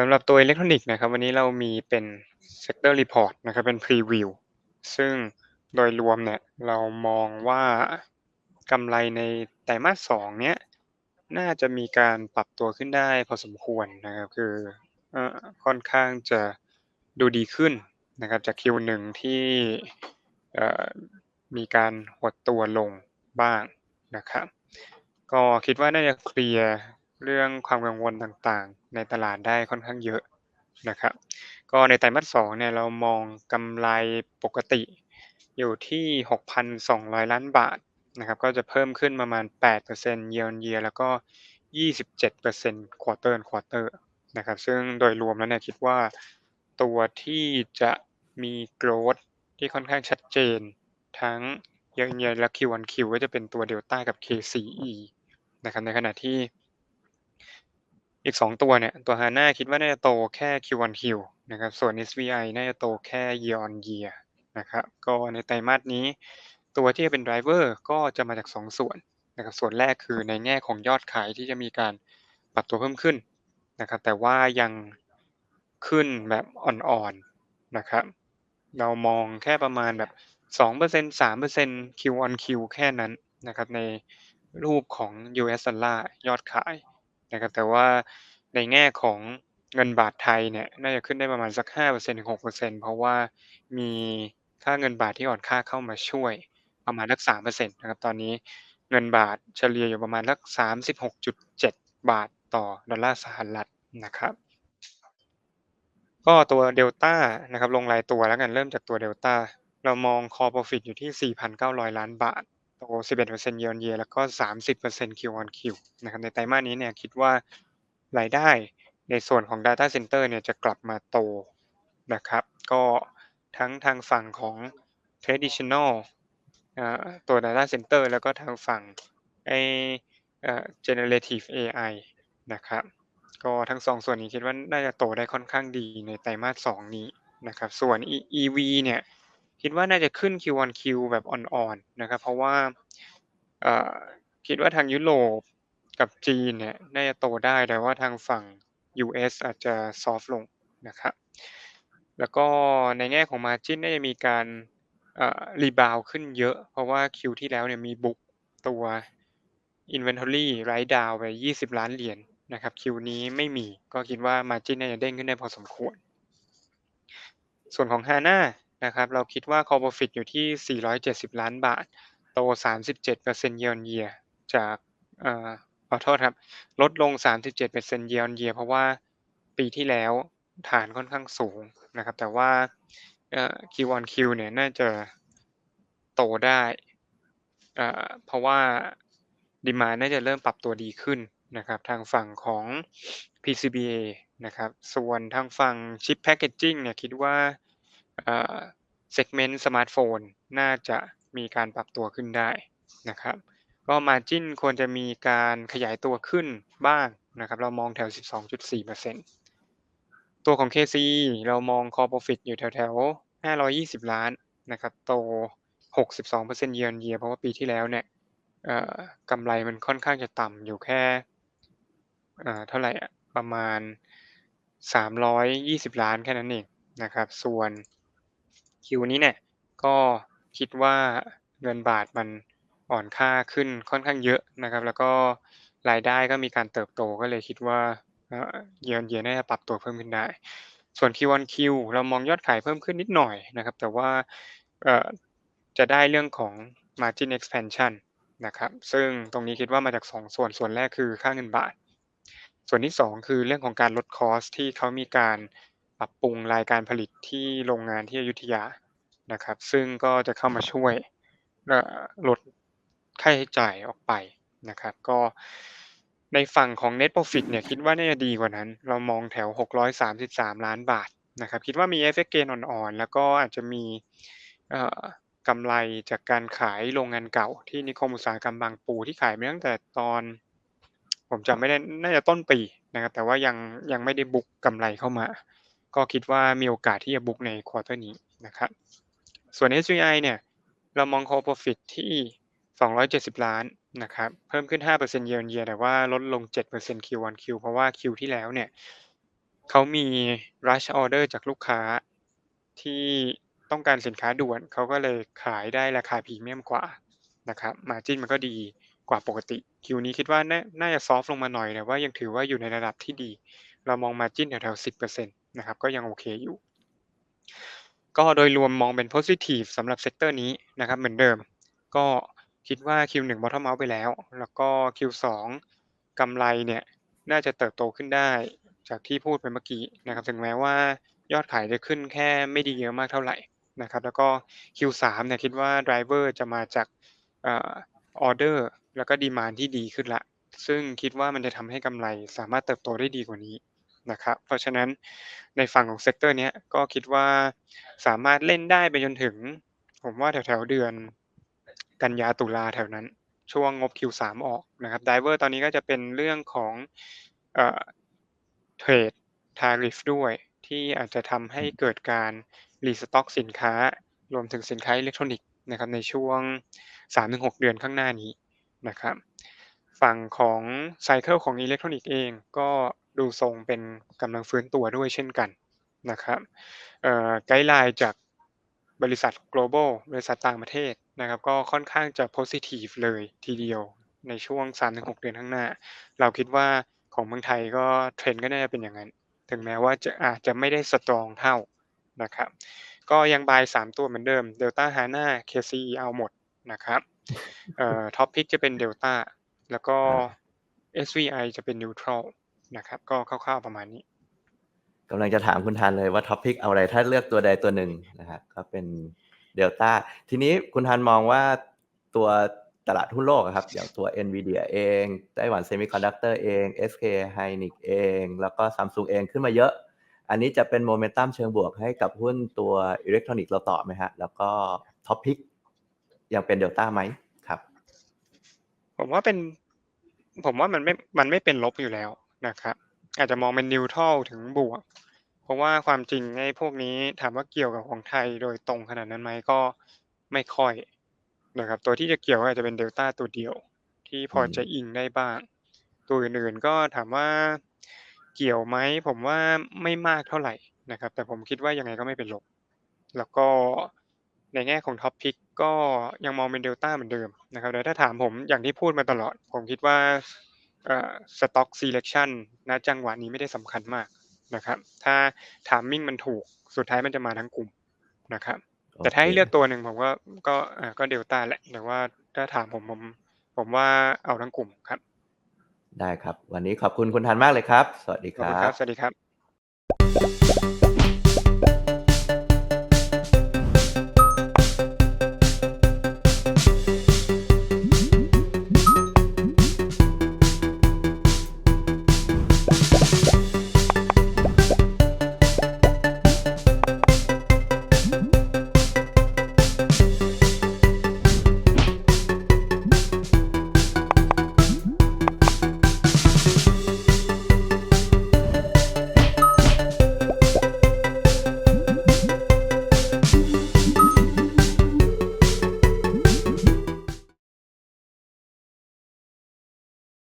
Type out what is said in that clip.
สำหรับตัวอิเล็กทรอนิกส์นะครับวันนี้เรามีเป็น Sector Report นะครับเป็น Preview ซึ่งโดยรวมเนี่ยเรามองว่ากำไรในไตรมาส2เนี้ยน่าจะมีการปรับตัวขึ้นได้พอสมควรนะครับคืออค่อนข้างจะดูดีขึ้นนะครับจาก Q1 ที่มีการหดตัวลงบ้างนะครับ ก็คิดว่าน่าจะเคลียร์ เรื่องความกังวลต่างๆ ในตลาดได้ค่อนข้างเยอะนะครับ ก็ในไตรมาส2เนี่ยเรามองกำไรปกติอยู่ที่ 6,200 ล้านบาทนะครับ ก็จะเพิ่มขึ้นประมาณ 8% year on year แล้วก็ 27% quarter on quarter นะครับ ซึ่งโดยรวมแล้วเนี่ยคิดว่าตัวที่จะมี growth ที่ค่อนข้างชัดเจน ทั้ง year on year และ Q on Q ก็จะเป็นตัว Delta กับ KCE นะครับ ในขณะที่ อีก 2 ตัวเนี่ย ตัว HANA คิดว่าน่าจะโตแค่ Q on Q นะครับ ส่วน SVI น่าจะโตแค่ year on year นะครับ ก็ในไตรมาสนี้ ตัวที่จะเป็น driver ก็จะมาจาก 2 ส่วนนะครับ ส่วนแรกคือในแง่ของยอดขายที่จะมีการปรับตัวเพิ่มขึ้นนะครับ แต่ว่ายังขึ้นแบบอ่อนๆนะครับ เรามองแค่ประมาณแบบ2% 3% Q on Q แค่นั้นนะครับในรูปของ US ดอลลาร์ยอดขาย นะครับ แต่ว่าในแง่ของเงินบาทไทยเนี่ยน่าจะขึ้นได้ประมาณสัก 5%ถึง 6%เพราะว่ามีค่าเงินบาทที่อ่อนค่าเข้ามาช่วยประมาณสัก 3%นะครับตอนนี้เงินบาทเฉลี่ยอยู่ประมาณสัก 36.7 บาทต่อดอลลาร์สหรัฐนะครับ ก็ตัว Delta นะครับลงรายตัวแล้วกันเริ่มจากตัว Delta เรามอง Core Profit อยู่ที่ 4,900 ล้านบาท โต 11% year on year แล้วก็ 30% Q on Q นะครับ ในไตรมาสนี้เนี่ยคิดว่ารายได้ในส่วนของ Data Center เนี่ยจะกลับมาโตนะครับ ก็ทั้งทางฝั่งของ Traditional ตัว Data Center แล้วก็ทางฝั่งไอ้เอ่อ Generative AI นะครับ ก็ทั้ง2ส่วนนี้คิดว่าน่าจะโตได้ค่อนข้างดีในไตรมาส2นี้นะครับ ส่วน EV เนี่ย คิดว่าน่าจะขึ้น Q on Q แบบอ่อนๆนะครับ เพราะว่าคิดว่าทางยุโรปกับจีนเนี่ยน่าจะโตได้แต่ว่าทางฝั่ง US อาจจะซอฟลงนะครับ แล้วก็ในแง่ของ Margin น่าจะมีการเอ่อ rebound ขึ้นเยอะ เพราะว่า Q ที่แล้วเนี่ยมีบุกตัว Inventory write down ไป 20 ล้านเหรียญนะครับ Q นี้ไม่มีก็คิดว่า Margin น่าจะเด้งขึ้นได้พอสมควร ส่วนของ HANA นะครับ เราคิดว่า Core Profit อยู่ที่ 470 ล้านบาท โต 37% year on year จากเอ่อขอโทษครับ ลดลง 37% year on year เพราะว่าปีที่แล้วฐานค่อนข้างสูงนะครับ แต่ว่าเอ่อ Q on Q เนี่ยน่าจะโตได้เพราะว่า Demand น่าจะเริ่มปรับตัวดีขึ้นนะครับ ทางฝั่งของ PCBA นะครับ ส่วนทางฝั่ง Chip Packaging เนี่ยคิดว่า เอ่อ Segment สมาร์ตโฟนน่าจะมีการปรับตัวขึ้นได้นะครับ ก็ Margin ควรจะมีการขยายตัวขึ้นบ้างนะครับ เรามองแถว 12.4%ตัวของ KC เรามอง Core Profit อยู่แถวๆ520 ล้านนะครับ โต 62% year on year เพราะว่าปีที่แล้วเนี่ยเอ่อกำไรมันค่อนข้างจะต่ำอยู่แค่เอ่อเท่าไหรอะประมาณ 320 ล้านแค่นั้นเองนะครับ ส่วน Q นี้เนี่ยก็คิดว่าเงินบาทมันอ่อนค่าขึ้นค่อนข้างเยอะนะครับ แล้วก็รายได้ก็มีการเติบโตก็เลยคิดว่าเอ่อ year on year น่าจะปรับตัวเพิ่มขึ้นได้ ส่วน Q on Q เรามองยอดขายเพิ่มขึ้นนิดหน่อยนะครับ แต่ว่าจะได้เรื่องของ Margin Expansion นะครับ ซึ่งตรงนี้คิดว่ามาจาก 2 ส่วน ส่วนแรกคือค่าเงินบาท ส่วนที่ 2 คือเรื่องของการลดคอสที่เขามีการ ปรับปรุงรายการผลิตที่โรงงานที่อยุธยานะครับ ซึ่งก็จะเข้ามาช่วยลดค่าใช้จ่ายออกไปนะครับ ก็ในฝั่งของ Net Profit เนี่ยคิดว่าน่าจะดีกว่านั้น เรามองแถว 633 ล้านบาทนะครับ คิดว่ามี FX Gain อ่อนๆ แล้วก็อาจจะมีกำไรจากการขายโรงงานเก่า ที่นิคมอุตสาหกรรมบางปูที่ขายมาตั้งแต่ตอน ผมจำไม่ได้น่าจะต้นปีนะครับ แต่ว่ายังยังไม่ได้บุกกำไรเข้ามา ก็คิดว่ามีโอกาสที่จะบุ๊กใน Quarter นี้นะครับ ส่วน SVI เนี่ยเรามอง Core Profit ที่ 270 ล้านนะครับ เพิ่มขึ้น 5% year on year แต่ว่าลดลง 7% Q on Q เพราะว่า Q ที่แล้วเนี่ยเขามี rush order จากลูกค้าที่ต้องการสินค้าด่วน เขาก็เลยขายได้ราคาพรีเมียมกว่านะครับ margin มันก็ดีกว่าปกติ Q นี้คิดว่าน่าจะซอฟต์ลงมาหน่อยแต่ว่ายังถือว่าอยู่ในระดับที่ดี เรามอง margin แถวๆ10% นะครับ ก็ยังโอเคอยู่ ก็โดยรวมมองเป็น positive สำหรับเซกเตอร์นี้นะครับ เหมือนเดิม ก็คิดว่า Q1 bottom out ไปแล้ว แล้วก็ Q2 กำไรเนี่ย น่าจะเติบโตขึ้นได้ จากที่พูดไปเมื่อกี้นะครับ ถึงแม้ว่ายอดขายจะขึ้นแค่ไม่ดีเยอะมากเท่าไหร่นะครับ แล้วก็ Q3 เนี่ยคิดว่าไดรเวอร์จะมาจากออเดอร์แล้วก็ demand ที่ดีขึ้นล้วซึ่งคิดว่ามันจะทำให้กำไรสามารถเติบโตได้ดีกว่านี้ นะครับ เพราะฉะนั้นในฝั่งของเซกเตอร์นี้ก็คิดว่าสามารถเล่นได้ไปจนถึง ผมว่าแถวๆเดือนกันยาตุลาแถวนั้น ช่วงงบ Q3 ออกนะครับไดรเวอร์ตอนนี้ก็จะเป็นเรื่องของเทรด tariff ด้วยที่อาจจะทำให้เกิดการ restock สินค้ารวมถึงสินค้าอิเล็กทรอนิกส์นะครับในช่วง 3-6 เดือนข้างหน้านี้นะครับ ฝั่งของไซเกิลของอิเล็กทรอนิกส์เองก็ ดูทรงเป็นกำลังฟื้นตัวด้วยเช่นกันนะครับเอ่อไกด์ไลน์จากบริษัท global บริษัทต่างประเทศนะครับก็ค่อนข้างจะ positive เลยทีเดียวในช่วง 3-6 เดือนข้างหน้า เราคิดว่าของเมืองไทยก็ trend ก็น่าจะเป็นอย่างงั้น ถึงแม้ว่าจะอาจจะไม่ได้สตรองเท่านะครับก็ยัง buy 3ตัวเหมือนเดิม Delta Hana KCE เอาหมดนะครับเอ่อ Top Pick จะเป็น Delta แล้วก็ครับ SVI จะเป็น neutral นะครับ ก็คร่าวๆประมาณนี้กำลังจะถามคุณทันเลยว่า Topic เอาอะไรถ้าเลือกตัวใดตัวหนึ่งนะครับก็เป็น Delta ทีนี้คุณทันมองว่าตัวตลาดหุ้นโลกอะครับ อย่างตัว NVIDIA เองไต้หวัน Semiconductor เอง SK hynix เอง แล้วก็ Samsung เองขึ้นมาเยอะ อันนี้จะเป็นโมเมนตัมเชิงบวกให้กับหุ้นตัวอิเล็กทรอนิกส์เราต่อไหมครับแล้วก็ Topic ยังเป็น Delta ไหมครับ ผมว่าเป็น ผมว่ามันไม่มันไม่เป็นลบอยู่แล้ว นะครับ อาจจะมองเป็น neutral ถึงบวก เพราะว่าความจริงไอ้พวกนี้ถามว่าเกี่ยวกับของไทยโดยตรงขนาดนั้นไหมก็ไม่ค่อยนะครับ ตัวที่จะเกี่ยวอาจจะเป็น Delta ตัวเดียว ที่พอจะอิงได้บ้าง ตัวอื่นๆก็ถามว่าเกี่ยวไหมผมว่าไม่มากเท่าไหร่นะครับ แต่ผมคิดว่ายังไงก็ไม่เป็นลบแล้วก็ในแง่ของ Top Pick ก็ยังมองเป็น Delta เหมือนเดิมนะครับแต่ถ้าถามผมอย่างที่พูดมาตลอด ผมคิดว่า เอ่อ Stock Selection ณจังหวะนี้ไม่ได้สำคัญมากนะครับ ถ้า timing มันถูกสุดท้ายมันจะมาทั้งกลุ่มนะครับโอแต่เคถ้าให้เลือกตัวหนึ่งผมก็ก็อ่าก็ Delta แหละแต่ว่าถ้าถามผมผมผมว่าเอาทั้งกลุ่มครับ ได้ครับ วันนี้ขอบคุณคุณทันมากเลยครับ สวัสดีขอบคคุณรัครับบสวัสดีครับ